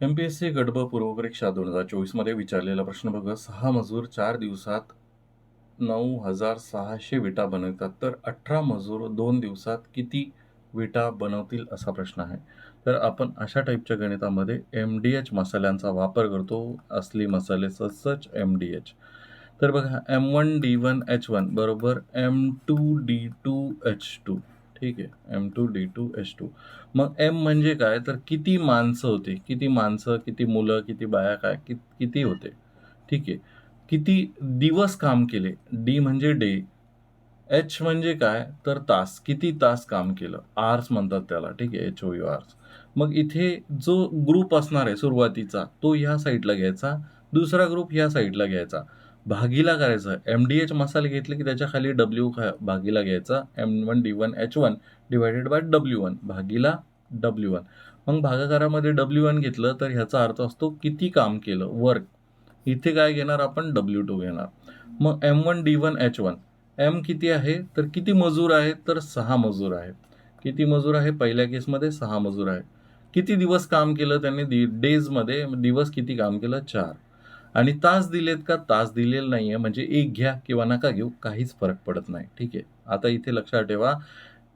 M P S C गडब पूर्वपरीक्षा दोन हजार चोवीसमध्ये विचारलेला प्रश्न बघा सहा मजूर चार दिवसात नऊ हजार सहाशे विटा बनवतात. तर अठरा मजूर दोन दिवसात किती विटा बनवतील असा प्रश्न आहे. तर आपण अशा टाईपच्या गणितामध्ये एम डी एच मसाल्यांचा वापर करतो. असली मसाले सच एम डी एच तर बघा M one D one H one बरोबर M two D two H two ठीक आहे. M two D two H two मग एम म्हणजे काय? तर किती माणसं होते? किती माणसं किती मुलं किती बाया काय? कि किती होते? ठीक आहे. किती दिवस काम केले? डी म्हणजे डे एच म्हणजे काय? तर तास. किती तास काम केलं? आर्स म्हणतात त्याला. ठीक आहे. एच ओ यू आर्स मग इथे जो ग्रुप असणार आहे सुरुवातीचा तो ह्या साईडला घ्यायचा. दुसरा ग्रुप ह्या साईडला घ्यायचा. भागीला करायचं. एम डी एच मसाले घेतले की त्याच्याखाली डब्ल्यू भागीला घ्यायचा. M one D one H one divided by W one भागीला डब्ल्यू वन मग भागाकारामध्ये डब्ल्यू वन घेतलं तर ह्याचा अर्थ असतो किती काम केलं? वर्क इथे काय घेणार आपण? डब्ल्यू टू घेणार. मग M one D one H one M किती आहे? तर किती मजूर आहेत? तर सहा मजूर आहेत. किती मजूर आहे? पहिल्या केसमध्ये सहा मजूर आहे किती दिवस काम केलं त्यांनी? दि डेजमध्ये दिवस किती काम केलं? चार. आणि तास दिलेत का तास दिलेले नाही आहे म्हणजे एक घ्या किंवा नका घेऊ काहीच फरक पडत नाही. ठीक आहे? आता इथे लक्षात ठेवा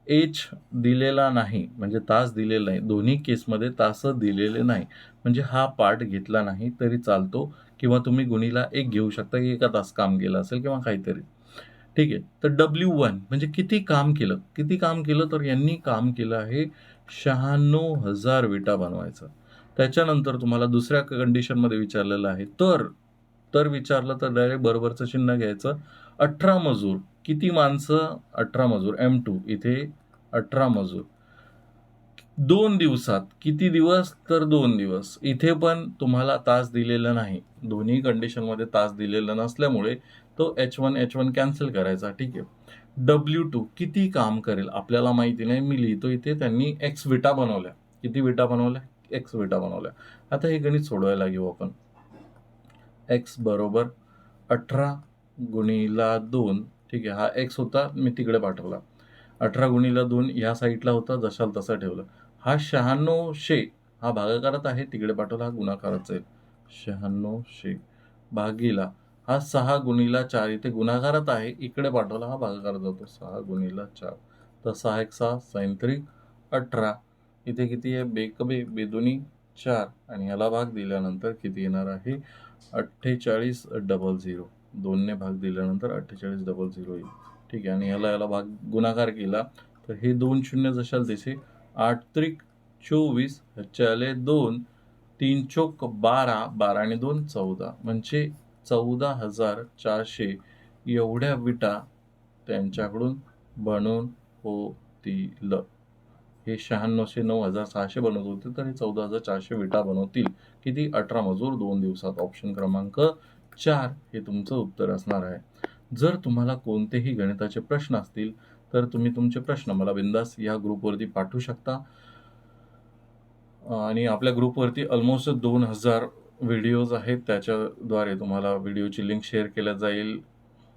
एच दिलेला नाही म्हणजे तास दिलेला नाही. दोन्ही केसमध्ये तास दिलेले नाही. म्हणजे हा पार्ट घेतला नाही तरी चालतो किंवा तुम्ही गुणीला एक घेऊ शकता की एका तास काम केलं असेल किंवा काहीतरी. ठीक आहे? तर डब्ल्यू वन म्हणजे किती काम केलं? किती काम केलं? तर यांनी काम केलं आहे शहाण्णव हजार विटा बनवायचं. त्याच्यानंतर तुम्हाला दुसऱ्या कंडिशनमध्ये विचारलेलं आहे. तर तर विचारलं तर डायरेक्ट बरोबरचं चिन्ह घ्यायचं. अठरा मजूर. किती माणसं? अठरा मजूर. एम टू इथे अठरा मजूर. दोन दिवसात. किती दिवस? तर दोन दिवस. इथे पण तुम्हाला तास दिलेला नाही. दोन्ही कंडिशनमध्ये तास दिलेला नसल्यामुळे तो H one H one cancel करायचा. ठीक आहे. डब्ल्यू टू किती काम करेल? आपल्याला माहिती नाही. मी लिहितो इथे. त्यांनी एक्स विटा बनवल्या. किती विटा बनवल्या? एक्स विटा बनवल्या. आता हे गणित सोडवायला घेऊ आपण. एक्स बरोबर अठरा गुणीला दोन ठीक आहे हा एक्स होता मी तिकडे पाठवला. अठरा गुणीला दोन या साईडला होता जशाल तसा ठेवलं. हा शहाण्णवशे हा भागाकारात आहे तिकडे पाठवला हा गुणाकारच आहे शहाण्णवशे भागीला हा सहा गुणीला चार इथे गुणाकारात आहे इकडे पाठवला हा भागाकार जातो सहा गुणीला चार. तर सहा एक सहा सायंत्रिक अठरा इथे किती आहे? बेकबे बेदोनी चार. आणि याला भाग दिल्यानंतर किती येणार आहे? अठ्ठेचाळीस डबल झिरो. दोनने भाग दिल्यानंतर अठ्ठेचाळीस डबल झिरो येईल. ठीक आहे. आणि ह्याला याला भाग गुणाकार केला तर हे दोन शून्य जशाल तसे आठ त्रिक चोवीस ह्याचे दोन तीन चोक बारा बारा आणि दोन चौदा. म्हणजे चौदा हजार चारशे एवढ्या विटा त्यांच्याकडून बनून होतील. हे शहाण्णवशे नऊ हजार सहाशे बनवत होते तर हे चौदा हजार चारशे विटा बनवतील. किती? अठरा मजूर दोन दिवसात ऑप्शन क्रमांक चार हे तुमचं उत्तर असणार आहे. जर तुम्हाला कोणतेही गणिताचे प्रश्न असतील तर तुम्ही तुमचे प्रश्न मला बिंदास या ग्रुपवरती पाठवू शकता. आणि आपल्या ग्रुपवरती ऑलमोस्ट दोन हजार व्हिडिओज आहेत. त्याच्याद्वारे तुम्हाला व्हिडिओची लिंक शेअर केल्या जाईल.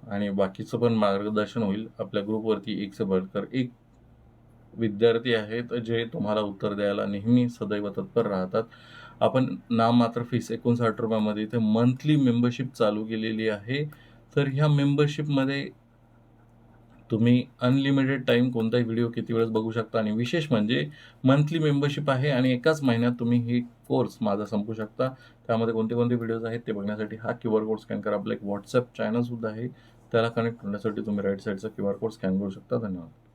आणि बाकीचं पण मार्गदर्शन होईल. आपल्या ग्रुपवरती एकसे भरकर एक विद्यार्थी आहेत जे तुम्हाला उत्तर द्यायला नेहमी सदैव तत्पर राहतात. आपण नाम मात्र फीस एकोणसाठ रुपयामध्ये इथे मंथली मेंबरशिप चालू केलेली आहे. तर ह्या मेंबरशिपमध्ये तुम्ही अनलिमिटेड टाईम कोणताही व्हिडिओ किती वेळेस बघू शकता आणि विशेष म्हणजे मंथली मेंबरशिप आहे आणि एकाच महिन्यात तुम्ही ही कोर्स माझा संपू शकता. त्यामध्ये कोणते कोणते व्हिडिओज आहेत ते बघण्यासाठी हा क्यू आर कोड स्कॅन करा. आपलं एक व्हॉट्सअप चॅनलसुद्धा आहे. त्याला कनेक्ट होण्यासाठी तुम्ही राईट साईडचा क्यू आर कोड स्कॅन करू शकता. धन्यवाद.